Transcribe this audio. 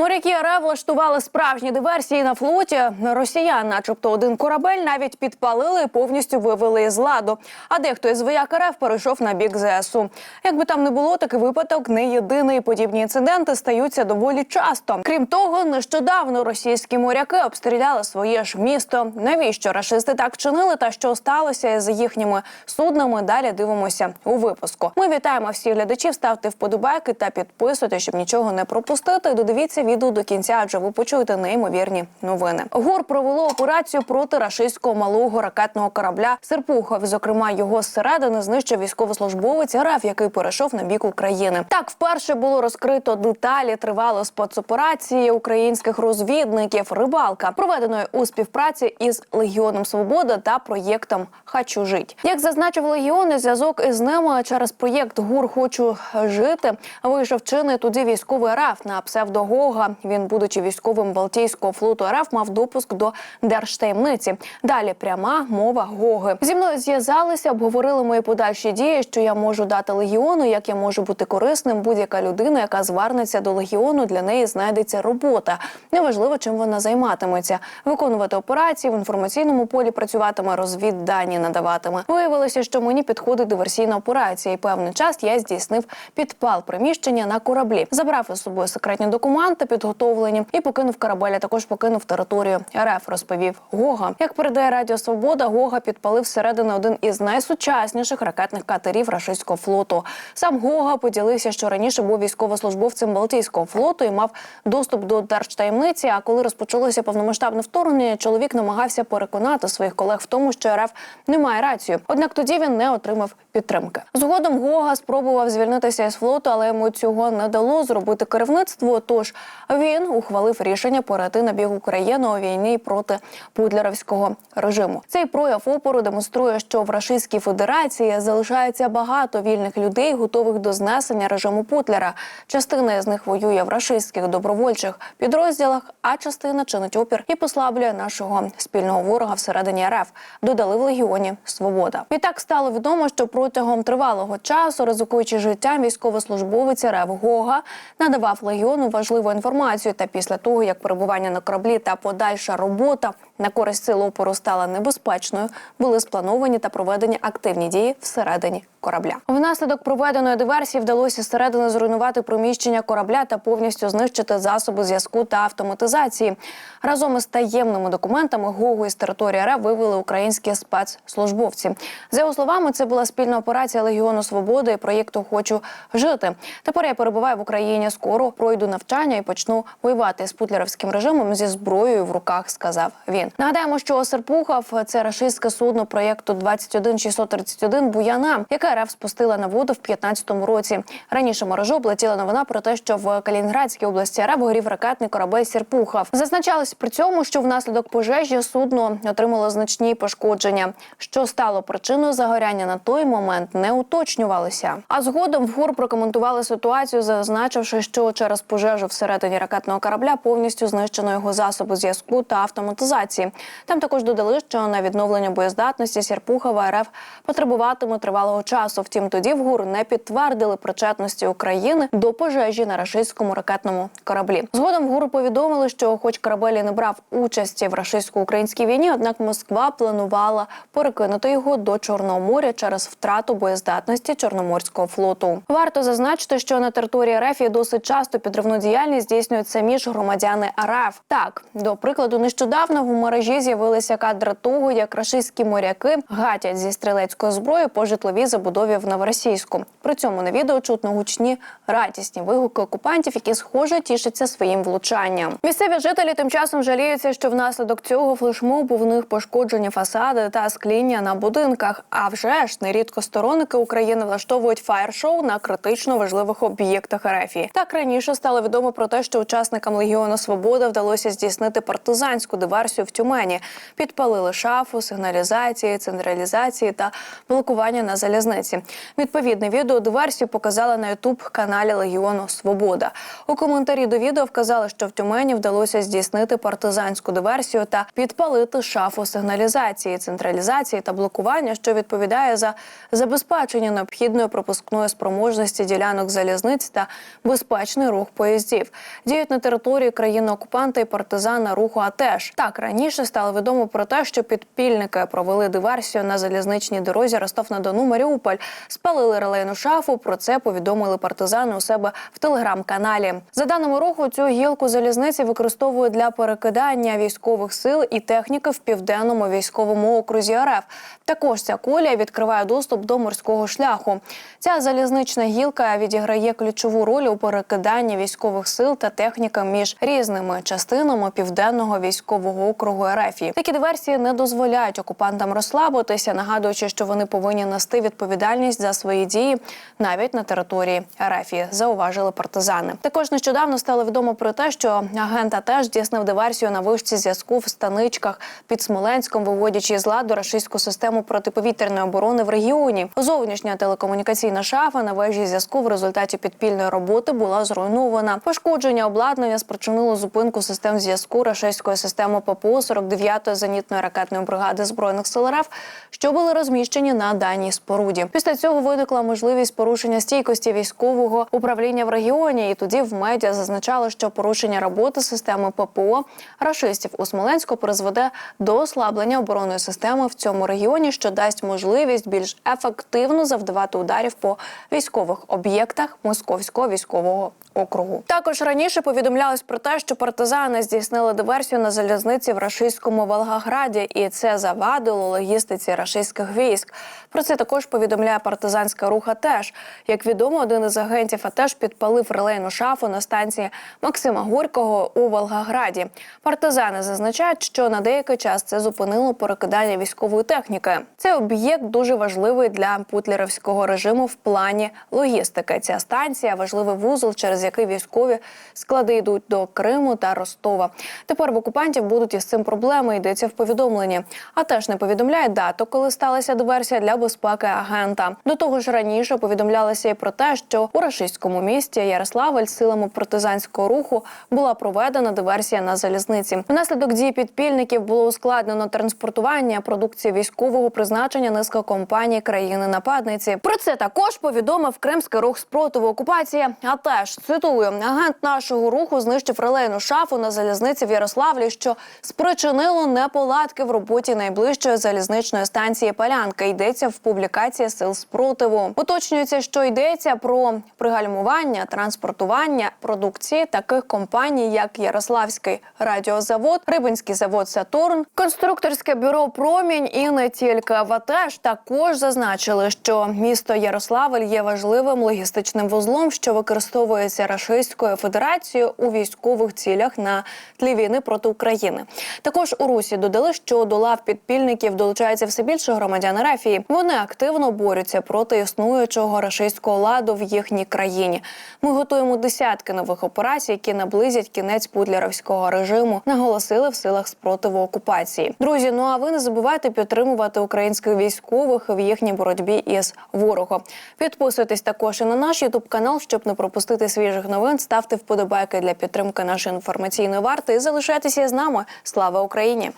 Моряки РФ влаштували справжні диверсії на флоті. Росіян, начебто, один корабель навіть підпалили і повністю вивели із ладу. А дехто із вояк РФ перейшов на бік ЗСУ. Якби там не було, такий випадок не єдиний. Подібні інциденти стаються доволі часто. Крім того, нещодавно російські моряки обстріляли своє ж місто. Навіщо рашисти так чинили та що сталося із їхніми суднами? Далі дивимося у випуску. Ми вітаємо всіх глядачів. Ставте вподобайки та підписуйтесь, щоб нічого не пропустити. Додивіться відео до кінця, адже ви почуєте неймовірні новини. ГУР провело операцію проти рашистського малого ракетного корабля Серпухов. Зокрема, його зсередини знищив військовослужбовець РФ, який перейшов на бік України. Так, вперше було розкрито деталі тривалої спецоперації українських розвідників Рибалка, проведеної у співпраці із Легіоном Свобода та проєктом Хочу жить. Як зазначив Легіон, зв'язок із ними через проєкт ГУР Хочу жити вийшов чинний тоді військовий РФ на псевдогога. Він, будучи військовим Балтійського флоту РФ, мав допуск до держтаємниці. Далі пряма мова Гоги. Зі мною зв'язалися, обговорили мої подальші дії, що я можу дати легіону, як я можу бути корисним. Будь-яка людина, яка звернеться до легіону, для неї знайдеться робота. Неважливо, чим вона займатиметься. Виконувати операції в інформаційному полі працюватиме, розвіддані надаватиме. Виявилося, що мені підходить диверсійна операція, і певний час я здійснив підпал приміщення на кораблі. Забрав із собою секретні документи, підготовлені, і покинув корабель. а Також покинув територію РФ. Розповів Гога. Як передає Радіо Свобода, Гога підпалив всередини один із найсучасніших ракетних катерів рашистського флоту. Сам Гога поділився, що раніше був військовослужбовцем Балтійського флоту і мав доступ до держтаємниці. А коли розпочалося повномасштабне вторгнення, чоловік намагався переконати своїх колег в тому, що РФ не має рацію. Однак тоді він не отримав підтримки. Згодом Гога спробував звільнитися із флоту, але йому цього не дало зробити керівництво. Тож він ухвалив рішення перейти на бік України у війні проти путлерівського режиму. Цей прояв опору демонструє, що в Рашистській Федерації залишається багато вільних людей, готових до знесення режиму Путлера. Частина з них воює в рашистських добровольчих підрозділах, а частина чинить опір і послаблює нашого спільного ворога всередині РФ. Додали в легіоні Свобода. Відтак стало відомо, що протягом тривалого часу, ризикуючи життям, військовослужбовець Рев Гога надавав легіону важливу інформацію. Та після того, як перебування на кораблі та подальша робота на користь сил опору стала небезпечною, були сплановані та проведені активні дії всередині корабля. Внаслідок проведеної диверсії вдалося зсередини зруйнувати приміщення корабля та повністю знищити засоби зв'язку та автоматизації. Разом із таємними документами Гогу із території РФ вивели українські спецслужбовці. За його словами, це була спільна операція Легіону Свободи і проєкту Хочу жити. Тепер я перебуваю в Україні. Скоро пройду навчання і почну воювати з путлерівським режимом зі зброєю в руках. Сказав він. Нагадаємо, що Серпухов це рашистське судно проєкту 21631 Буяна, яке РФ спустила на воду в 15-му році. Раніше мережу облетіла новина про те, що в Калінінградській області РФ горів ракетний корабель Серпухов. Зазначалось при цьому, що внаслідок пожежі судно отримало значні пошкодження. Що стало причиною загоряння на той момент, не уточнювалося. А згодом в ГУР прокоментували ситуацію, зазначивши, що через пожежу всередині ракетного корабля повністю знищено його засоби зв'язку та автоматизації. Там також додали, що на відновлення боєздатності Серпухова РФ потребуватиме тривалого часу. Втім, тоді в ГУР не підтвердили причетності України до пожежі на рашистському ракетному кораблі. Згодом в ГУР повідомили, що, хоч корабель і не брав участі в рашистсько-українській війні, однак Москва планувала перекинути його до Чорного моря через втрату боєздатності Чорноморського флоту. Варто зазначити, що на території РФ досить часто підривну діяльність здійснюють самі ж громадяни РФ. Так, до прикладу, нещодавно в мережі з'явилися кадри того, як рашистські моряки гатять зі стрілецької зброї по житловій забудові в Новоросійську. При цьому на відео чутно гучні радісні вигуки окупантів, які схоже тішаться своїм влучанням. Місцеві жителі тим часом жаліються, що внаслідок цього флешмобу в них пошкоджені фасади та скління на будинках. А вже ж нерідко сторонники України влаштовують фаєр-шоу на критично важливих об'єктах РФ. Так раніше стало відомо про те, що учасникам Легіону Свобода вдалося здійснити партизанську диверсію в Тюмені. Підпалили шафу, сигналізації, централізації та блокування на залізниці. Відповідне відео диверсію показали на ютуб каналі Легіону Свобода. У коментарі до відео вказали, що в Тюмені вдалося здійснити партизанську диверсію та підпалити шафу сигналізації, централізації та блокування, що відповідає за забезпечення необхідної пропускної спроможності ділянок залізниць та безпечний рух поїздів. Діють на території країни-окупанта і партизани руху АТЕШ. Так раніше стало відомо про те, що підпільники провели диверсію на залізничній дорозі Ростов-на-Дону Маріуполь, спалили релейну шафу. Про це повідомили партизани у себе в телеграм-каналі. За даними руху, цю гілку залізниці використовують для перекидання військових сил і техніки в південному військовому окрузі РФ. Також ця колія відкриває доступ до морського шляху. Ця залізнична гілка відіграє ключову роль у перекиданні військових сил та техніки між різними частинами південного військового округу РФ. Такі диверсії не дозволяють окупантам розслабитися, нагадуючи, що вони повинні нести відповідальність за свої дії навіть на території РФ, зауважили партизани. Також нещодавно стало відомо про те, що агент теж здійснив диверсію на вишці зв'язку в станичках під Смоленськом, виводячи з ладу рашистську систему протиповітряної оборони в регіоні. Зовнішня телекомунікаційна шафа на вежі зв'язку в результаті підпільної роботи була зруйнована. Пошкодження обладнання спричинило зупинку систем зв'язку рашистської системи ППО 49-ї зенітної ракетної бригади збройних сил РФ, що були розміщені на даній споруді. Після цього виникла можливість порушення стійкості військового управління в регіоні, і тоді в медіа зазначали, що порушення роботи системи ППО рашистів у Смоленську призведе до ослаблення оборонної системи в цьому регіоні, що дасть можливість більш ефективно завдавати ударів по військових об'єктах московського військового округу. Також раніше повідомлялось про те, що партизани здійснили диверсію на залізниці в рашистському Волгограді, і це завадило логістиці рашистських військ. Про це також повідомляє партизанська руха. Теж як відомо, один із агентів АТЕШ підпалив релейну шафу на станції Максима Горького у Волгограді. Партизани зазначають, що на деякий час це зупинило перекидання військової техніки. Цей об'єкт дуже важливий для путлерівського режиму в плані логістики. Ця станція важливий вузол, через який військові склади йдуть до Криму та Ростова. Тепер в окупантів будуть із цим проблеми. Йдеться в повідомленні. А теж не повідомляє дату, коли сталася диверсія для безпеки агента. До того ж раніше повідомлялося і про те, що у рашистському місті Ярославль силами партизанського руху була проведена диверсія на залізниці. Внаслідок дій підпільників було ускладнено транспортування продукції військового призначення низка компаній країни-нападниці. Про це також повідомив Кримський рух спротиву окупації. А теж цитую, агент нашого руху знищив релейну шафу на залізниці в Ярославлі, що спричинило неполадки в роботі найближчої залізничної станції Палянка. Йдеться в публікації сил спротиву. Уточнюється, що йдеться про пригальмування, транспортування продукції таких компаній, як Ярославський радіозавод, Рибинський завод Сатурн, конструкторське бюро Промінь і не тільки ВАТЕШ також зазначили, що місто Ярославль є важливим логістичним вузлом, що використовується Рашистською Федерацією у військових цілях на тлі війни проти України. Також у Русі додали, що до лав підпільників долучається все більше громадян Рафії. Вони активно борються проти існуючого рашистського ладу в їхній країні. Ми готуємо десятки нових операцій, які наблизять кінець путлерівського режиму, наголосили в силах спротиву окупації. Друзі, ну а ви не забувайте підтримувати українських військових в їхній боротьбі із ворогом. Підписуйтесь також і на наш ютуб канал, щоб не пропустити свіжих новин. Ставте вподобайки для підтримки нашої інформаційної варти і залишайтеся з нами. Слава Україні!